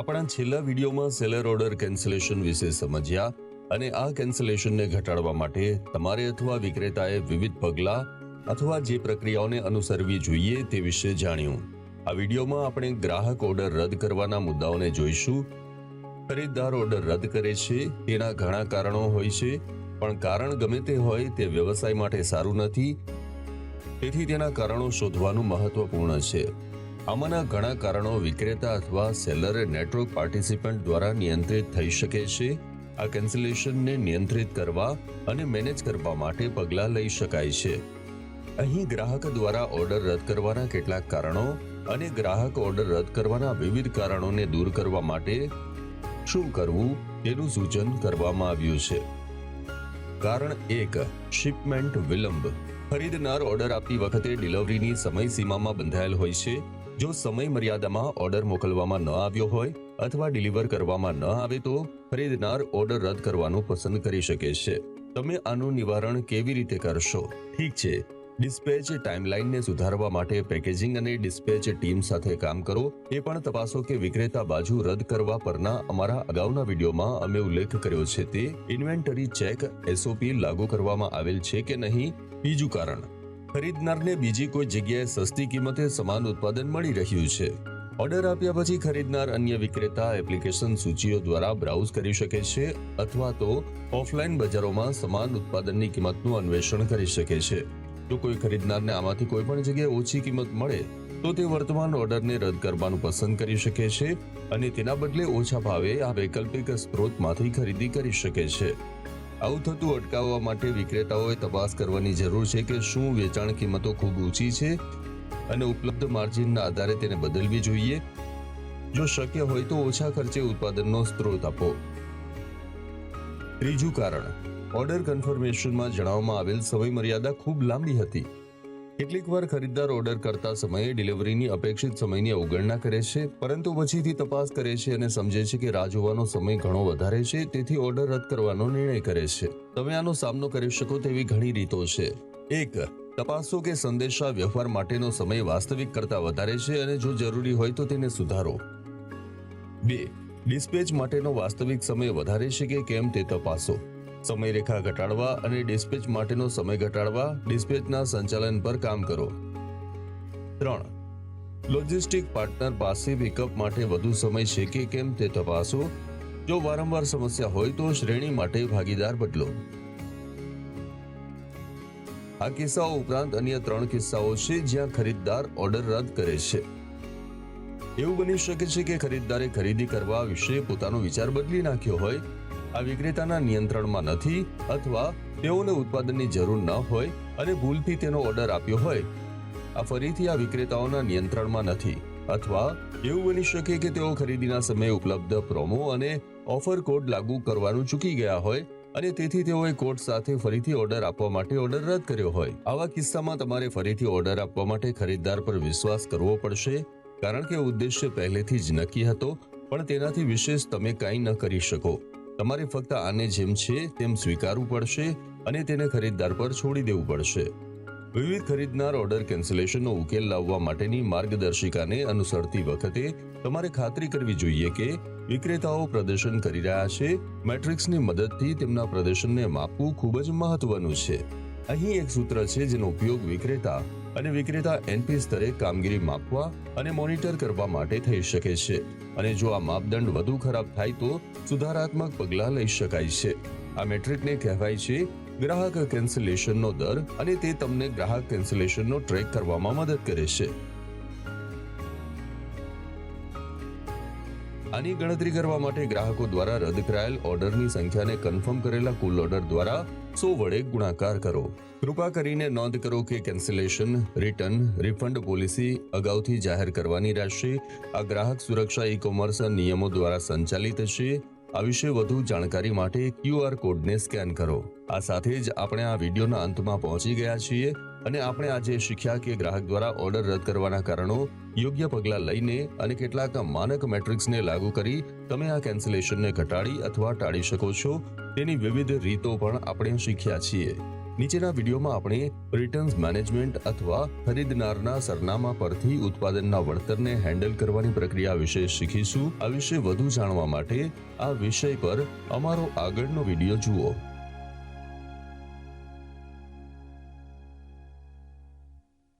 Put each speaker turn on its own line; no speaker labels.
આપણા છેલ્લા વિડીયોમાં સેલર ઓર્ડર કેન્સલેશન વિશે સમજ્યા અને આ કેન્સલેશનને ઘટાડવા માટે તમારે અથવા વિક્રેતાએ વિવિધ પગલાં અથવા જે પ્રક્રિયાઓને અનુસરવી જોઈએ તે વિશે જાણ્યું. આ વિડીયોમાં આપણે ગ્રાહક ઓર્ડર રદ કરવાના મુદ્દાઓને જોઈશું. ખરીદદાર ઓર્ડર રદ કરે છે, તેના ઘણા કારણો હોય છે, પણ કારણ ગમે તે હોય તે વ્યવસાય માટે સારું નથી. તેથી તેના કારણો શોધવાનું મહત્વપૂર્ણ છે. આમાંના ઘણા કારણો વિક્રેતા અથવા સેલર નેટવર્ક પાર્ટિસિપન્ટ દ્વારા નિયંત્રિત થઈ શકે છે. આ કેન્સલેશનને નિયંત્રિત કરવા અને મેનેજ કરવા માટે પગલાં લઈ શકાય છે. અહીં ગ્રાહક દ્વારા ઓર્ડર રદ કરવાના કેટલાક કારણો અને ગ્રાહક ઓર્ડર રદ કરવાના વિવિધ કારણોને દૂર કરવા માટે શું કરવું તેનું સૂચન કરવામાં આવ્યું છે. કારણ એક, શિપમેન્ટ વિલંબ. ખરીદનાર ઓર્ડર આપતી વખતે ડિલિવરીની સમય સીમામાં બંધાયેલ હોય છે. જો સમય મર્યાદામાં ઓર્ડર મોકલવામાં ન આવ્યો હોય અથવા ડિલિવર કરવામાં ન આવે તો ખરીદનાર ઓર્ડર રદ કરવાનું પસંદ કરી શકે છે. તમે આનું નિવારણ કેવી રીતે કરશો? ઠીક છે. ડિસ્પેચ ટાઈમલાઈનને સુધારવા માટે પેકેજિંગ અને ડિસ્પેચ ટીમ સાથે કામ કરો. એ પણ તપાસો કે વિક્રેતા બાજુ રદ કરવા પરના અમારા અગાઉના વિડીયોમાં અમે ઉલ્લેખ કર્યો છે તે. ઇન્વેન્ટરી ચેક એસઓપી લાગુ કરવામાં આવેલ છે કે નહીં? બીજું કારણ. ખરીદનારને બીજી કોઈ જગ્યાએ સસ્તી કિંમતે સમાન ઉત્પાદન મળી રહ્યું છે. ઓર્ડર આપ્યા પછી ખરીદનાર અન્ય વિક્રેતા એપ્લિકેશન સૂચિઓ દ્વારા બ્રાઉઝ કરી શકે છે અથવા તો ઓફલાઈન બજારોમાં સમાન ઉત્પાદનની કિંમતનું અન્વેષણ કરી શકે છે. જો કોઈ ખરીદનારને આમાંથી કોઈ પણ જગ્યાએ ઓછી કિંમત મળે, તો તે વર્તમાન ઓર્ડરને રદ કરવાનું પસંદ કરી શકે છે અને તેના બદલે ઓછા ભાવે આ વૈકલ્પિક સ્ત્રોતમાંથી ખરીદી કરી શકે છે. આવું થતું અટકાવવા માટે વિક્રેતાઓએ તપાસ કરવાની જરૂર છે કે શું વેચાણ કિંમતો ખૂબ ઊંચી છે અને ઉપલબ્ધ માર્જિનના આધારે તેને બદલવી જોઈએ. જો શક્ય હોય તો ઓછા ખર્ચે ઉત્પાદનનો સ્ત્રોત આપો. ત્રીજું કારણ. ઓર્ડર કન્ફર્મેશનમાં જણાવવામાં આવેલ સમય મર્યાદા ખૂબ લાંબી હતી. કેટલીક વાર ખરીદદાર ઓર્ડર કરતા સમયે ડિલિવરીની અપેક્ષિત સમયની અવગણના કરે છે, પરંતુ પછીથી તપાસ કરે છે અને સમજે છે કે રાહ જોવાનો સમય ઘણો વધારે છે, તેથી ઓર્ડર રદ કરવાનો નિર્ણય કરે છે. તમે આનો સામનો કરી શકો તેવી ઘણી રીતો છે. એક, તપાસો કે સંદેશા વ્યવહાર માટેનો સમય વાસ્તવિક કરતા વધારે છે અને જો જરૂરી હોય તો તેને સુધારો. બે, ડિસ્પેચ માટેનો વાસ્તવિક સમય વધારે છે કે કેમ તે તપાસો. સમયરેખા ઘટાડવા અને ડિસ્પેચ માટેનો સમય ઘટાડવા ડિસ્પેચના સંચાલન પર કામ કરો. ત્રણ. લોજિસ્ટિક પાર્ટનર પાસે પિકઅપ માટે વધુ સમય છે કે કેમ તે તપાસો. જો વારંવાર સમસ્યા હોય તો શ્રેણી માટે ભાગીદાર બદલો. આ કિસ્સાઓ ઉપરાંત અન્ય ત્રણ કિસ્સાઓ છે જ્યાં ખરીદદાર ઓર્ડર રદ કરે છે. એવું બની શકે છે કે ખરીદદારે ખરીદી કરવા વિશે પોતાનો વિચાર બદલી નાખ્યો હોય આ વિક્રેતાના નિયંત્રણમાં નથી અથવા તેઓને ઉત્પાદનની જરૂર ન હોય અને ભૂલથી તેનો ઓર્ડર આપ્યો હોય. આ ફરીથી આ વિક્રેતાઓના નિયંત્રણમાં નથી અથવા એવું બની શકે કે તેઓ ખરીદીના સમયે ઉપલબ્ધ પ્રોમો અને ઓફર કોડ લાગુ કરવાનું ચૂકી ગયા હોય અને તેથી તેઓએ કોડ સાથે ફરીથી ઓર્ડર આપવા માટે ઓર્ડર રદ કર્યો હોય. આવા કિસ્સામાં તમારે ફરીથી ઓર્ડર આપવા માટે ખરીદદાર પર વિશ્વાસ કરવો પડશે, કારણ કે ઉદ્દેશ્ય પહેલેથી જ નક્કી હતો, પણ તેનાથી વિશેષ તમે કાંઈ ન કરી શકો. તમારે ફક્ત આને જેમ છે તેમ સ્વીકારવું પડશે અને તેને ખરીદદાર પર છોડી દેવું પડશે. વિવિધ ખરીદનાર ઓર્ડર કેન્સલેશનનો ઉકેલ લાવવા માટેની માર્ગદર્શિકાને અનુસરતી વખતે તમારે ખાતરી કરવી જોઈએ કે વિક્રેતાઓ પ્રદર્શન કરી રહ્યા છે, મેટ્રિક્સની મદદથી તેમના પ્રદર્શનને માપવું ખૂબ જ મહત્વનું છે. અહીં એક સૂત્ર છે જેનો ઉપયોગ વિક્રેતા અને વિક્રેતા એનપી સ્તરે કામગીરી માપવા અને મોનિટર કરવા માટે થઈ શકે છે. અને જો આ માપદંડ વધુ ખરાબ થાય તો સુધારાત્મક પગલાં લઈ શકાય છે. આ મેટ્રિકને કહેવાય છે ગ્રાહક કેન્સલેશનનો દર અને તે તમને ગ્રાહક કેન્સલેશનનો ટ્રેક કરવામાં મદદ કરે છે. આની ગણતરી કરવા માટે ગ્રાહકો દ્વારા રદ કરાયેલ ઓર્ડરની સંખ્યાને કન્ફર્મ કરેલા કુલ ઓર્ડર દ્વારા સો વડે ગુણાકાર કરો. કૃપા કરીને નોંધ કરો કે કેન્સલેશન, રિટર્ન, રિફંડ પોલિસી અગાઉથી જાહેર કરવાની રહેશે. આ ગ્રાહક સુરક્ષા ઈ કોમર્સ નિયમો દ્વારા સંચાલિત છે. આ વિશે વધુ જાણકારી માટે ક્યુઆર કોડને સ્કેન કરો. આ સાથે જ આપણે આ વિડીયોના અંતમાં પહોંચી ગયા છીએ. અને આપણે આજે શીખ્યા કે ગ્રાહક દ્વારા ઓર્ડર રદ કરવાના કારણો, યોગ્ય પગલાં લઈને અને કેટલાક માનક મેટ્રિક્સને લાગુ કરી તમે આ કેન્સલેશનને ઘટાડી અથવા ટાળી શકો છો. તેની વિવિધ રીતો પણ આપણે શીખ્યા છીએ. નીચેના વિડીયોમાં આપણે રિટર્ન્સ મેનેજમેન્ટ અથવા ખરીદનારના સરનામા પરથી ઉત્પાદનના વળતરને હેન્ડલ કરવાની પ્રક્રિયા વિશે શીખીશું. આ વિશે વધુ જાણવા માટે આ વિષય પર અમારો આગળનો વીડિયો જુઓ.